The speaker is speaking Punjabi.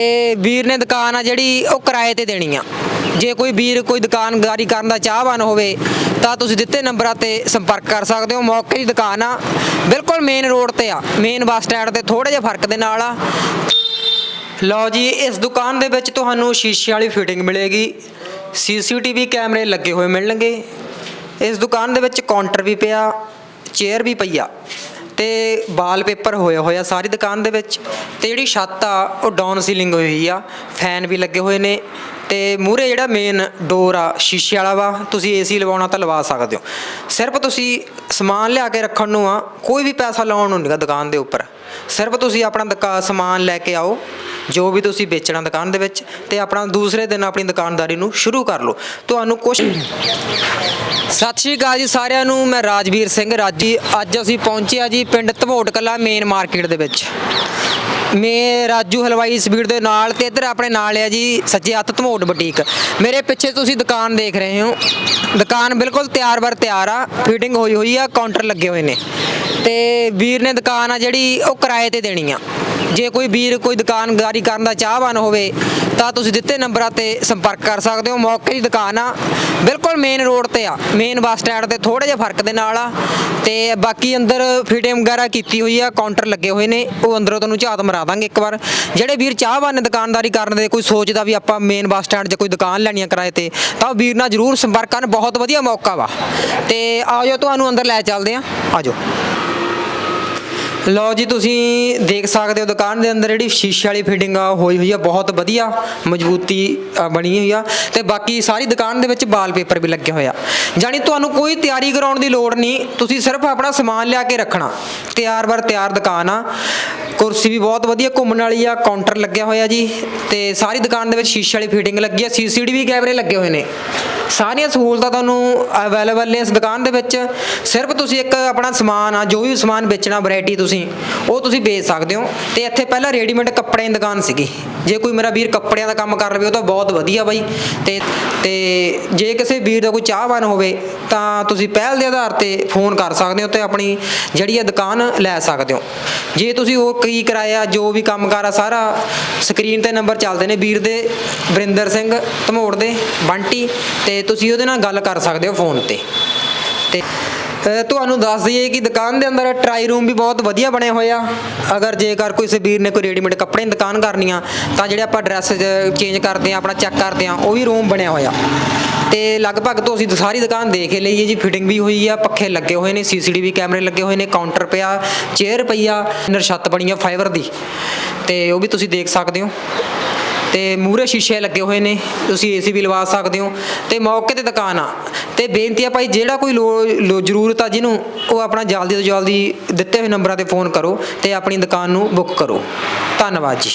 ਤੇ ਵੀਰ ਨੇ ਦੁਕਾਨ ਆ ਜਿਹੜੀ, ਉਹ ਕਿਰਾਏ ਤੇ ਦੇਣੀ ਆ। ਜੇ ਕੋਈ ਵੀਰ ਕੋਈ ਦੁਕਾਨਦਾਰੀ ਕਰਨ ਦਾ ਚਾਹਵਾਨ ਹੋਵੇ, ਤਾਂ ਤੁਸੀਂ ਦਿੱਤੇ ਨੰਬਰਾਂ ਤੇ ਸੰਪਰਕ ਕਰ ਸਕਦੇ ਹੋ। ਮੌਕੇ ਦੀ ਦੁਕਾਨ ਆ, ਬਿਲਕੁਲ ਮੇਨ ਰੋਡ ਤੇ ਆ। ਮੇਨ ਬੱਸ ਸਟੈਂਡ ਤੇ ਥੋੜੇ ਜਿਹਾ ਫ਼ਰਕ ਦੇ ਨਾਲ ਆ। ਲਓ ਜੀ, ਇਸ ਦੁਕਾਨ ਦੇ ਵਿੱਚ ਤੁਹਾਨੂੰ ਸ਼ੀਸ਼ੇ ਵਾਲੀ ਫਿਟਿੰਗ ਮਿਲੇਗੀ। ਸੀਸੀਟੀਵੀ ਕੈਮਰੇ ਲੱਗੇ ਹੋਏ ਮਿਲਣਗੇ। ਇਸ ਦੁਕਾਨ ਦੇ ਵਿੱਚ ਕਾਊਂਟਰ ਵੀ ਪਿਆ ਚੇਅਰ ਵੀ ਪਈ ਆ। ਤੇ ਵਾਲਪੇਪਰ ਹੋਇਆ ਹੋਇਆ ਸਾਰੀ ਦੁਕਾਨ ਦੇ ਵਿੱਚ ਤੇ ਜਿਹੜੀ ਛੱਤ ਆ, ਉਹ ਡਾਊਨ ਸੀਲਿੰਗ ਹੋਈ ਹੋਈ ਆ, ਫੈਨ ਵੀ ਲੱਗੇ ਹੋਏ ਨੇ ਤੇ ਮੂਰੇ ਜਿਹੜਾ ਮੇਨ ਡੋਰ ਆ, ਸ਼ੀਸ਼ੇ ਵਾਲਾ ਵਾ, ਤੁਸੀਂ ਏਸੀ ਲਵਾਉਣਾ ਤਾਂ ਲਵਾ ਸਕਦੇ ਹੋ। ਸਿਰਫ ਤੁਸੀਂ ਸਮਾਨ ਲਿਆ ਕੇ ਰੱਖਣ ਨੂੰ ਆ, ਕੋਈ ਵੀ ਪੈਸਾ ਲਾਉਣ ਨੂੰ ਨਹੀਂਗਾ ਦੁਕਾਨ ਦੇ ਉੱਪਰ। ਸਿਰਫ ਤੁਸੀਂ ਆਪਣਾ ਦੁਕਾ, ਸਮਾਨ ਲੈ ਕੇ ਆਓ ਜੋ ਵੀ ਤੁਸੀਂ ਵੇਚਣਾ ਦੁਕਾਨ ਦੇ ਵਿੱਚ ਤੇ ਆਪਣਾ ਦੂਸਰੇ ਦਿਨ ਆਪਣੀ ਦੁਕਾਨਦਾਰੀ ਨੂੰ ਸ਼ੁਰੂ ਕਰ ਲਓ। ਤੁਹਾਨੂੰ ਕੁਝ ਸਤਿ ਸ਼੍ਰੀ ਅਕਾਲ ਜੀ ਸਾਰਿਆਂ ਨੂੰ, ਮੈਂ ਰਾਜਵੀਰ ਸਿੰਘ ਰਾਜੀ। ਅੱਜ ਅਸੀਂ ਪਹੁੰਚੇ ਆ ਜੀ ਪਿੰਡ ਧਮੋਟ ਕਲਾ ਮੇਨ ਮਾਰਕੀਟ ਦੇ ਵਿੱਚ। ਮੈਂ ਰਾਜੂ ਹਲਵਾਈ ਸਪੀਡ ਦੇ ਨਾਲ ਤੇ ਇੱਧਰ ਆਪਣੇ ਨਾਲ ਆ ਜੀ ਸੱਜੇ ਹੱਥ ਧਮੋਟ ਬੁਟੀਕ ਮੇਰੇ ਪਿੱਛੇ ਤੁਸੀਂ ਦੁਕਾਨ ਦੇਖ ਰਹੇ ਹੋ। ਦੁਕਾਨ ਬਿਲਕੁਲ ਤਿਆਰ ਬਰ ਤਿਆਰ ਆ ਫਿਟਿੰਗ ਹੋਈ ਹੋਈ ਆ, ਕਾਊਂਟਰ ਲੱਗੇ ਹੋਏ ਨੇ। ਤੇ ਵੀਰ ਨੇ ਦੁਕਾਨ ਆ ਜਿਹੜੀ, ਉਹ ਕਿਰਾਏ ਤੇ ਦੇਣੀ ਆ। ਜੇ ਕੋਈ ਵੀਰ ਕੋਈ ਦੁਕਾਨਦਾਰੀ ਕਰਨ ਦਾ ਚਾਹਵਾਨ ਹੋਵੇ, ਤਾਂ ਤੁਸੀਂ ਦਿੱਤੇ ਨੰਬਰਾਂ ਤੇ ਸੰਪਰਕ ਕਰ ਸਕਦੇ ਹੋ। ਮੌਕੇ ਦੀ ਦੁਕਾਨ ਆ, ਬਿਲਕੁਲ ਮੇਨ ਰੋਡ ਤੇ ਆ। ਮੇਨ ਬੱਸ ਸਟੈਂਡ ਤੇ ਥੋੜੇ ਜਿਹਾ ਫ਼ਰਕ ਦੇ ਨਾਲ ਆ। ਤੇ ਬਾਕੀ ਅੰਦਰ ਫਿਟਿੰਗ ਵਗੈਰਾ ਕੀਤੀ ਹੋਈ ਆ ਕਾਊਂਟਰ ਲੱਗੇ ਹੋਏ ਨੇ। ਉਹ ਅੰਦਰੋਂ ਤੁਹਾਨੂੰ ਝਾਤ ਮਰਾ ਦਾਂਗੇ ਇੱਕ ਵਾਰ। ਜਿਹੜੇ ਵੀਰ ਚਾਹਵਾਨ ਨੇ ਦੁਕਾਨਦਾਰੀ ਕਰਨ ਦੇ, ਕੋਈ ਸੋਚਦਾ ਵੀ ਆਪਾਂ ਮੇਨ ਬੱਸ ਸਟੈਂਡ 'ਚ ਕੋਈ ਦੁਕਾਨ ਲੈਣੀ ਆ ਕਿਰਾਏ ਤੇ, ਤਾਂ ਉਹ ਵੀਰ ਨਾਲ ਜਰੂਰ ਸੰਪਰਕ ਕਰਨ। ਬਹੁਤ ਵਧੀਆ ਮੌਕਾ ਵਾ। ਤੇ ਆਜੋ, ਤੁਹਾਨੂੰ ਅੰਦਰ ਲੈ ਚੱਲਦੇ ਆ। ਆਜੋ। ਲਓ ਜੀ ਤੁਸੀਂ ਦੇਖ ਸਕਦੇ ਹੋ ਦੁਕਾਨ ਦੇ ਅੰਦਰ ਜਿਹੜੀ ਸ਼ੀਸ਼ੇ ਵਾਲੀ ਫਿਟਿੰਗ ਆ ਹੋਈ ਹੋਈ ਆ ਬਹੁਤ ਵਧੀਆ ਮਜ਼ਬੂਤੀ ਅ, ਬਣੀ ਹੋਈ ਆ। ਤੇ ਬਾਕੀ ਸਾਰੀ ਦੁਕਾਨ ਦੇ ਵਿੱਚ ਵਾਲਪੇਪਰ ਵੀ ਲੱਗੇ ਹੋਇਆ ਆ। ਜਾਨੀ ਤੁਹਾਨੂੰ ਕੋਈ ਤਿਆਰੀ ਕਰਾਉਣ ਦੀ ਲੋੜ ਨਹੀਂ ਤੁਸੀਂ ਸਿਰਫ ਆਪਣਾ ਸਮਾਨ ਲਿਆ ਕੇ ਰੱਖਣਾ। ਤਿਆਰ ਬਰ ਤਿਆਰ ਦੁਕਾਨ ਆ। ਕੁਰਸੀ ਵੀ ਬਹੁਤ ਵਧੀਆ ਘੁੰਮਣ ਵਾਲੀ ਆ ਕਾਊਂਟਰ ਲੱਗਿਆ ਹੋਇਆ ਜੀ। ਤੇ ਸਾਰੀ ਦੁਕਾਨ ਦੇ ਵਿੱਚ ਸ਼ੀਸ਼ੇ ਵਾਲੀ ਫਿਟਿੰਗ ਲੱਗੀ ਆ ਸੀਸੀਟੀਵੀ ਕੈਮਰੇ ਲੱਗੇ ਹੋਏ ਨੇ। ਸਾਰੀਆਂ ਸਹੂਲਤਾਂ ਤੁਹਾਨੂੰ ਅਵੇਲੇਬਲ ਨੇ ਇਸ ਦੁਕਾਨ ਦੇ ਵਿੱਚ। ਸਿਰਫ ਤੁਸੀਂ ਇੱਕ ਆਪਣਾ ਸਮਾਨ ਆ ਜੋ ਵੀ ਸਮਾਨ ਵੇਚਣਾ ਵੈਰਾਈਟੀ ਤੁਸੀਂ ਤੁਸੀਂ, ਉਹ ਤੁਸੀਂ ਵੇਚ ਸਕਦੇ ਹੋ। ਤੇ ਇੱਥੇ ਪਹਿਲਾਂ ਰੈਡੀਮੇਡ ਕੱਪੜਿਆਂ ਦੀ ਦੁਕਾਨ ਸੀਗੀ। ਜੇ ਕੋਈ ਮੇਰਾ ਵੀਰ ਕੱਪੜਿਆਂ ਦਾ ਕੰਮ ਕਰ ਲਵੇ, ਉਹ ਤਾਂ ਬਹੁਤ ਵਧੀਆ ਬਾਈ। ਤੇ ਤੇ ਜੇ ਕਿਸੇ ਵੀਰ ਦਾ ਕੋਈ ਚਾਹਵਾਨ ਹੋਵੇ, ਤਾਂ ਤੁਸੀਂ ਪਹਿਲ ਦੇ ਆਧਾਰ ਤੇ ਫੋਨ ਕਰ ਸਕਦੇ ਹੋ ਤੇ ਆਪਣੀ ਜਿਹੜੀ ਆ ਦੁਕਾਨ ਲੈ ਸਕਦੇ ਹੋ। ਜੇ ਤੁਸੀਂ ਉਹ ਕੀ ਕਰਾਇਆ, ਜੋ ਵੀ ਕੰਮਕਾਰ ਆ, ਸਾਰਾ ਸਕਰੀਨ ਤੇ ਨੰਬਰ ਚੱਲਦੇ ਨੇ ਵੀਰ ਦੇ, ਵਰਿੰਦਰ ਸਿੰਘ ਧਮੋੜ ਦੇ, ਬੰਟੀ, ਤੇ ਤੁਸੀਂ ਉਹਦੇ ਨਾਲ ਗੱਲ ਕਰ ਸਕਦੇ ਹੋ ਫੋਨ ਤੇ। ਤੇ ਤੁਹਾਨੂੰ ਦੱਸ ਦਈਏ ਕਿ ਦੁਕਾਨ ਦੇ ਅੰਦਰ ਟਰਾਈ ਰੂਮ ਵੀ ਬਹੁਤ ਵਧੀਆ ਬਣੇ ਹੋਏ ਆ। ਅਗਰ ਜੇਕਰ ਕੋਈ ਵੀਰ ਨੇ ਕੋਈ ਰੈਡੀਮੇਡ ਕੱਪੜੇ ਦੀ ਦੁਕਾਨ ਕਰਨੀ ਆ, ਤਾਂ ਜਿਹੜੇ ਆਪਾਂ ਡਰੈਸ ਚੇਂਜ ਕਰਦੇ ਆ, ਆਪਣਾ ਚੈੱਕ ਕਰਦੇ ਆ, ਉਹ ਵੀ ਰੂਮ ਬਣਿਆ ਹੋਇਆ ਤੇ ਲਗਭਗ ਤੋਂ ਅਸੀਂ ਸਾਰੀ ਦੁਕਾਨ ਦੇਖ ਹੀ ਲਈ ਹੈ ਜੀ ਫਿਟਿੰਗ ਵੀ ਹੋਈ ਆ, ਪੱਖੇ ਲੱਗੇ ਹੋਏ ਨੇ ਸੀਸੀਟੀਵੀ ਕੈਮਰੇ ਲੱਗੇ ਹੋਏ ਨੇ ਕਾਊਂਟਰ ਪਿਆ ਚੇਅਰ ਪਈ ਆ ਨਰ ਬਣੀ ਆ ਫਾਈਬਰ ਦੀ। ਤੇ ਉਹ ਵੀ ਤੁਸੀਂ ਦੇਖ ਸਕਦੇ ਹੋ। ਤੇ ਮੂਰੇ ਸ਼ੀਸ਼ੇ ਲੱਗੇ ਹੋਏ ਨੇ, ਤੁਸੀਂ ਏਸੀ ਵੀ ਲਵਾ ਸਕਦੇ ਹੋ। ਤੇ ਮੌਕੇ ਤੇ ਦੁਕਾਨ ਆ। ਤੇ ਬੇਨਤੀ ਆ ਭਾਈ, ਜਿਹੜਾ ਕੋਈ ਲੋ- ਲੋ- ਜ਼ਰੂਰਤ ਆ ਜਿਹਨੂੰ, ਉਹ ਆਪਣਾ ਜਲਦੀ ਤੋਂ ਜਲਦੀ ਦਿੱਤੇ ਹੋਏ ਨੰਬਰਾਂ ਤੇ ਫੋਨ ਕਰੋ ਤੇ ਆਪਣੀ ਦੁਕਾਨ ਨੂੰ ਬੁੱਕ ਕਰੋ। ਧੰਨਵਾਦ ਜੀ।